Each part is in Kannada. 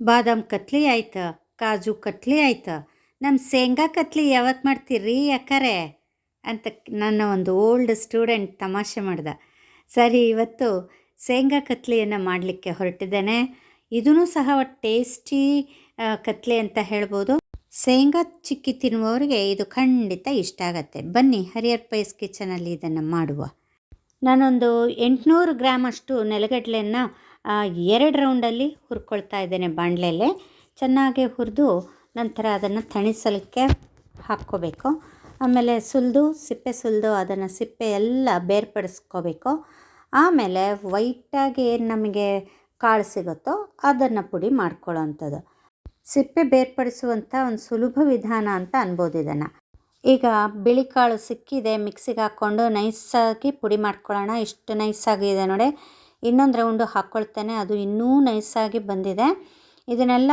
ಬಾದಾಮ್ ಕತ್ಲಿ ಆಯ್ತು, ಕಾಜು ಕತ್ಲಿ ಆಯ್ತು. ನಮ್ಮ ಶೇಂಗಾ ಕತ್ಲಿ ಯಾವತ್ತು ಮಾಡ್ತೀರಿ ಯಾಕರೆ ಅಂತ ನನ್ನ ಒಂದು ಓಲ್ಡ್ ಸ್ಟೂಡೆಂಟ್ ತಮಾಷೆ ಮಾಡ್ದ. ಸರಿ, ಇವತ್ತು ಶೇಂಗಾ ಕತ್ಲಿಯನ್ನು ಮಾಡಲಿಕ್ಕೆ ಹೊರಟಿದ್ದೇನೆ. ಇದೂ ಸಹ ಟೇಸ್ಟಿ ಕತ್ಲೆ ಅಂತ ಹೇಳ್ಬೋದು. ಶೇಂಗಾ ಚಿಕ್ಕಿ ತಿನ್ನುವವರಿಗೆ ಇದು ಖಂಡಿತ ಇಷ್ಟ ಆಗತ್ತೆ. ಬನ್ನಿ ಹರಿಯರ್ ಪೈಸ್ ಕಿಚನಲ್ಲಿ ಇದನ್ನು ಮಾಡುವ. ನಾನೊಂದು ಎಂಟುನೂರು ಗ್ರಾಮಷ್ಟು ನೆಲಗಡಲೆಯನ್ನು ಎರಡು ರೌಂಡಲ್ಲಿ ಹುರ್ಕೊಳ್ತಾ ಇದ್ದೇನೆ ಬಾಣಲೆಯಲ್ಲೇ. ಚೆನ್ನಾಗಿ ಹುರಿದು ನಂತರ ಅದನ್ನು ತಣಿಸಲಿಕ್ಕೆ ಹಾಕ್ಕೋಬೇಕು. ಆಮೇಲೆ ಸುಲಿದು, ಸಿಪ್ಪೆ ಸುಲಿದು ಅದನ್ನು ಸಿಪ್ಪೆ ಎಲ್ಲ ಬೇರ್ಪಡಿಸ್ಕೋಬೇಕು. ಆಮೇಲೆ ವೈಟಾಗಿ ಏನು ನಮಗೆ ಕಾಳು ಸಿಗುತ್ತೋ ಅದನ್ನು ಪುಡಿ ಮಾಡ್ಕೊಳ್ಳೋ ಅಂಥದ್ದು ಸಿಪ್ಪೆ ಬೇರ್ಪಡಿಸುವಂಥ ಒಂದು ಸುಲಭ ವಿಧಾನ ಅಂತ ಅನ್ಬೋದು ಇದನ್ನು. ಈಗ ಬಿಳಿ ಕಾಳು ಸಿಕ್ಕಿದೆ, ಮಿಕ್ಸಿಗೆ ಹಾಕ್ಕೊಂಡು ನೈಸಾಗಿ ಪುಡಿ ಮಾಡ್ಕೊಳ್ಳೋಣ. ಇಷ್ಟು ನೈಸಾಗಿದೆ ನೋಡಿ. ಇನ್ನೊಂದು ರೌಂಡು ಹಾಕ್ಕೊಳ್ತೇನೆ ಅದು ಇನ್ನೂ ನೈಸಾಗಿ ಬಂದಿದೆ. ಇದನ್ನೆಲ್ಲ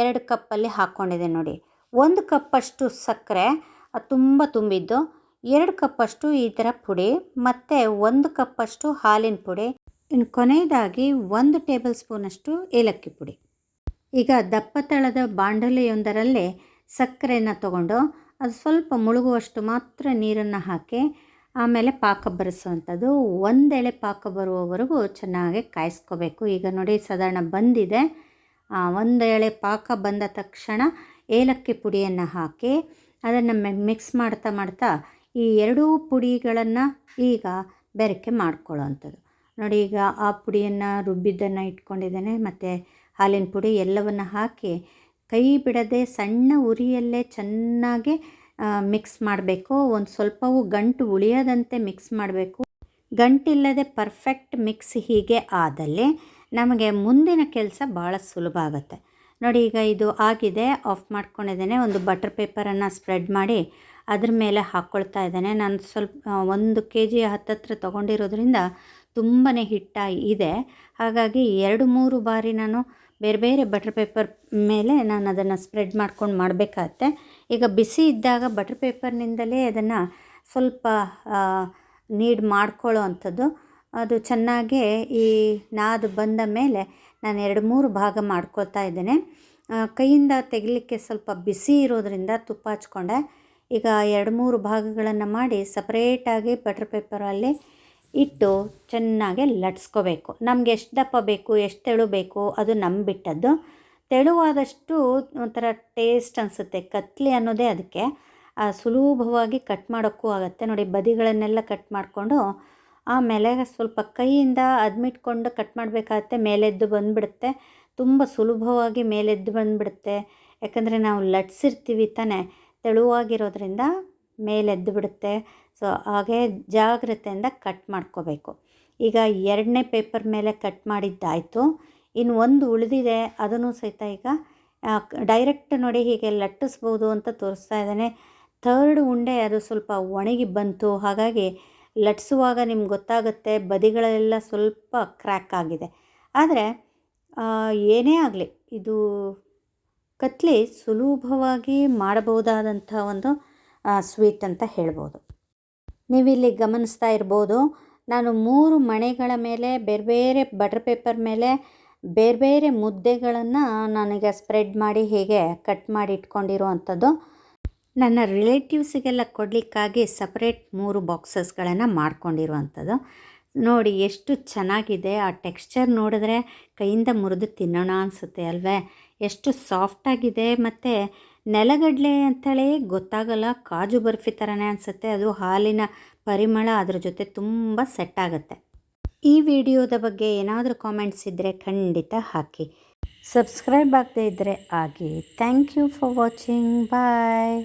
ಎರಡು ಕಪ್ಪಲ್ಲಿ ಹಾಕ್ಕೊಂಡಿದೆ ನೋಡಿ. ಒಂದು ಕಪ್ಪಷ್ಟು ಸಕ್ಕರೆ, ಅದು ತುಂಬ ತುಂಬಿದ್ದು. ಎರಡು ಕಪ್ಪಷ್ಟು ಈ ಥರ ಪುಡಿ, ಮತ್ತು ಒಂದು ಕಪ್ಪಷ್ಟು ಹಾಲಿನ ಪುಡಿ ಇನ್ನು ಕೊನೆಯದಾಗಿ ಒಂದು ಟೇಬಲ್ ಸ್ಪೂನಷ್ಟು ಏಲಕ್ಕಿ ಪುಡಿ. ಈಗ ದಪ್ಪ ತಳದ ಬಾಂಡಲಿಯೊಂದರಲ್ಲೇ ಸಕ್ಕರೆಯನ್ನು ತಗೊಂಡು, ಅದು ಸ್ವಲ್ಪ ಮುಳುಗುವಷ್ಟು ಮಾತ್ರ ನೀರನ್ನು ಹಾಕಿ ಆಮೇಲೆ ಪಾಕ ಬರೆಸುವಂಥದ್ದು. ಒಂದೆಳೆ ಪಾಕ ಬರುವವರೆಗೂ ಚೆನ್ನಾಗಿ ಕಾಯಿಸ್ಕೋಬೇಕು. ಈಗ ನೋಡಿ, ಸಾಧಾರಣ ಬಂದಿದೆ. ಒಂದು ಎಳೆ ಪಾಕ ಬಂದ ತಕ್ಷಣ ಏಲಕ್ಕಿ ಪುಡಿಯನ್ನು ಹಾಕಿ ಅದನ್ನು ಮಿಕ್ಸ್ ಮಾಡ್ತಾ ಮಾಡ್ತಾ ಈ ಎರಡೂ ಪುಡಿಗಳನ್ನು ಈಗ ಬೆರಕೆ ಮಾಡ್ಕೊಳ್ಳೋವಂಥದ್ದು. ನೋಡಿ, ಈಗ ಆ ಪುಡಿಯನ್ನು ರುಬ್ಬಿದ್ದನ್ನು ಇಟ್ಕೊಂಡಿದ್ದೇನೆ. ಮತ್ತು ಹಾಲಿನ ಪುಡಿ ಎಲ್ಲವನ್ನು ಹಾಕಿ ಕೈ ಬಿಡದೆ ಸಣ್ಣ ಉರಿಯಲ್ಲೇ ಚೆನ್ನಾಗಿ ಮಿಕ್ಸ್ ಮಾಡಬೇಕು. ಒಂದು ಸ್ವಲ್ಪವು ಗಂಟು ಉಳಿಯದಂತೆ ಮಿಕ್ಸ್ ಮಾಡಬೇಕು. ಗಂಟಿಲ್ಲದೆ ಪರ್ಫೆಕ್ಟ್ ಮಿಕ್ಸ್ ಹೀಗೆ ಆದಲ್ಲಿ ನಮಗೆ ಮುಂದಿನ ಕೆಲಸ ಭಾಳ ಸುಲಭ ಆಗುತ್ತೆ. ನೋಡಿ, ಈಗ ಇದು ಆಗಿದೆ. ಆಫ್ ಮಾಡ್ಕೊಂಡಿದ್ದೇನೆ. ಒಂದು ಬಟರ್ ಪೇಪರನ್ನು ಸ್ಪ್ರೆಡ್ ಮಾಡಿ ಅದ್ರ ಮೇಲೆ ಹಾಕ್ಕೊಳ್ತಾ ಇದ್ದೇನೆ. ನಾನು ಸ್ವಲ್ಪ ಒಂದು ಕೆ ಜಿ ಹತ್ತತ್ರ ತೊಗೊಂಡಿರೋದ್ರಿಂದ ತುಂಬಾ ಹಿಟ್ಟಾಗಿ ಇದೆ. ಹಾಗಾಗಿ ಎರಡು, ಮೂರು ಬಾರಿ ನಾನು ಬೇರೆ ಬೇರೆ ಬಟರ್ ಪೇಪರ್ ಮೇಲೆ ನಾನು ಅದನ್ನು ಸ್ಪ್ರೆಡ್ ಮಾಡ್ಕೊಂಡು ಮಾಡಬೇಕಾಗತ್ತೆ. ಈಗ ಬಿಸಿ ಇದ್ದಾಗ ಬಟರ್ ಪೇಪರ್ನಿಂದಲೇ ಅದನ್ನು ಸ್ವಲ್ಪ ನೀಡ್ ಮಾಡ್ಕೊಳ್ಳೋ ಅಂಥದ್ದು. ಅದು ಚೆನ್ನಾಗೇ ಈ ನಾದು ಬಂದ ಮೇಲೆ ನಾನು ಎರಡು ಮೂರು ಭಾಗ ಮಾಡ್ಕೊಳ್ತಾ ಇದ್ದೇನೆ. ಕೈಯಿಂದ ತೆಗಿಲಿಕ್ಕೆ ಸ್ವಲ್ಪ ಬಿಸಿ ಇರೋದರಿಂದ ತುಪ್ಪ ಹಚ್ಕೊಂಡೆ. ಈಗ ಎರಡು ಮೂರು ಭಾಗಗಳನ್ನು ಮಾಡಿ ಸಪ್ರೇಟಾಗಿ ಬಟರ್ ಪೇಪರಲ್ಲಿ ಇಟ್ಟು ಚೆನ್ನಾಗಿ ಲಟ್ಸ್ಕೋಬೇಕು. ನಮ್ಗೆ ಎಷ್ಟು ದಪ್ಪ ಬೇಕು, ಎಷ್ಟು ತೆಳು ಬೇಕು, ಅದು ನಮ್ಮ ಬಿಟ್ಟದ್ದು. ತೆಳುವಾದಷ್ಟು ಒಂಥರ ಟೇಸ್ಟ್ ಅನಿಸುತ್ತೆ, ಕತ್ಲಿ ಅನ್ನೋದೇ ಅದಕ್ಕೆ. ಸುಲಭವಾಗಿ ಕಟ್ ಮಾಡೋಕ್ಕೂ ಆಗುತ್ತೆ. ನೋಡಿ, ಬದಿಗಳನ್ನೆಲ್ಲ ಕಟ್ ಮಾಡಿಕೊಂಡು ಆಮೇಲೆ ಸ್ವಲ್ಪ ಕೈಯಿಂದ ಅದ್ಮಿಟ್ಕೊಂಡು ಕಟ್ ಮಾಡಬೇಕಾಗತ್ತೆ. ಮೇಲೆದ್ದು ಬಂದುಬಿಡುತ್ತೆ. ತುಂಬ ಸುಲಭವಾಗಿ ಮೇಲೆದ್ದು ಬಂದುಬಿಡುತ್ತೆ. ಯಾಕಂದರೆ ನಾವು ಲಟ್ಸಿರ್ತೀವಿ ತಾನೇ. ತೆಳುವಾಗಿರೋದ್ರಿಂದ ಮೇಲೆದ್ದು ಬಿಡುತ್ತೆ. ಸೊ ಹಾಗೆ ಜಾಗ್ರತೆಯಿಂದ ಕಟ್ ಮಾಡ್ಕೋಬೇಕು. ಈಗ ಎರಡನೇ ಪೇಪರ್ ಮೇಲೆ ಕಟ್ ಮಾಡಿದ್ದಾಯಿತು. ಇನ್ನು ಒಂದು ಉಳಿದಿದೆ, ಅದನ್ನು ಸಹಿತ ಈಗ ಡೈರೆಕ್ಟ್ ನೋಡಿ ಹೀಗೆ ಲಟ್ಟಿಸ್ಬೋದು ಅಂತ ತೋರಿಸ್ತಾ ಇದ್ದಾನೆ. ಥರ್ಡ್ ಉಂಡೆ ಅದು ಸ್ವಲ್ಪ ಒಣಗಿ ಬಂತು. ಹಾಗಾಗಿ ಲಟ್ಸುವಾಗ ನಿಮ್ಗೆ ಗೊತ್ತಾಗುತ್ತೆ, ಬದಿಗಳೆಲ್ಲ ಸ್ವಲ್ಪ ಕ್ರ್ಯಾಕ್ ಆಗಿದೆ. ಆದರೆ ಏನೇ ಆಗಲಿ, ಇದು ಕತ್ಲಿ ಸುಲಭವಾಗಿ ಮಾಡಬಹುದಾದಂಥ ಒಂದು ಸ್ವೀಟ್ ಅಂತ ಹೇಳ್ಬೋದು. ನೀವಿಲ್ಲಿ ಗಮನಿಸ್ತಾ ಇರ್ಬೋದು, ನಾನು ಮೂರು ಮಣೆಗಳ ಮೇಲೆ, ಬೇರೆ ಬೇರೆ ಬಟರ್ ಪೇಪರ್ ಮೇಲೆ, ಬೇರೆ ಬೇರೆ ಮುದ್ದೆಗಳನ್ನು ನನಗೆ ಸ್ಪ್ರೆಡ್ ಮಾಡಿ ಹೀಗೆ ಕಟ್ ಮಾಡಿ ಇಟ್ಕೊಂಡಿರುವಂಥದ್ದು, ನನ್ನ ರಿಲೇಟಿವ್ಸಿಗೆಲ್ಲ ಕೊಡಲಿಕ್ಕಾಗಿ ಸಪ್ರೇಟ್ ಮೂರು ಬಾಕ್ಸಸ್ಗಳನ್ನು ಮಾಡ್ಕೊಂಡಿರುವಂಥದ್ದು. ನೋಡಿ, ಎಷ್ಟು ಚೆನ್ನಾಗಿದೆ, ಆ ಟೆಕ್ಸ್ಚರ್ ನೋಡಿದ್ರೆ ಕೈಯಿಂದ ಮುರಿದು ತಿನ್ನೋಣ ಅನಿಸುತ್ತೆ ಅಲ್ವೇ? ಎಷ್ಟು ಸಾಫ್ಟಾಗಿದೆ ಮತ್ತು ನೆಲಗಡಲೆ ಅಂತೇಳಿ ಗೊತ್ತಾಗಲ್ಲ, ಕಾಜು ಬರ್ಫಿ ಥರನೇ ಅನಿಸುತ್ತೆ. ಅದು ಹಾಲಿನ ಪರಿಮಳ ಅದರ ಜೊತೆ ತುಂಬ ಸೆಟ್ ಆಗುತ್ತೆ. ಈ ವಿಡಿಯೋದ ಬಗ್ಗೆ ಏನಾದರೂ ಕಾಮೆಂಟ್ಸ್ ಇದ್ದರೆ ಖಂಡಿತ ಹಾಕಿ. ಸಬ್ಸ್ಕ್ರೈಬ್ ಆಗದೇ ಇದ್ದರೆ ಆಗಿ thank you for watching bye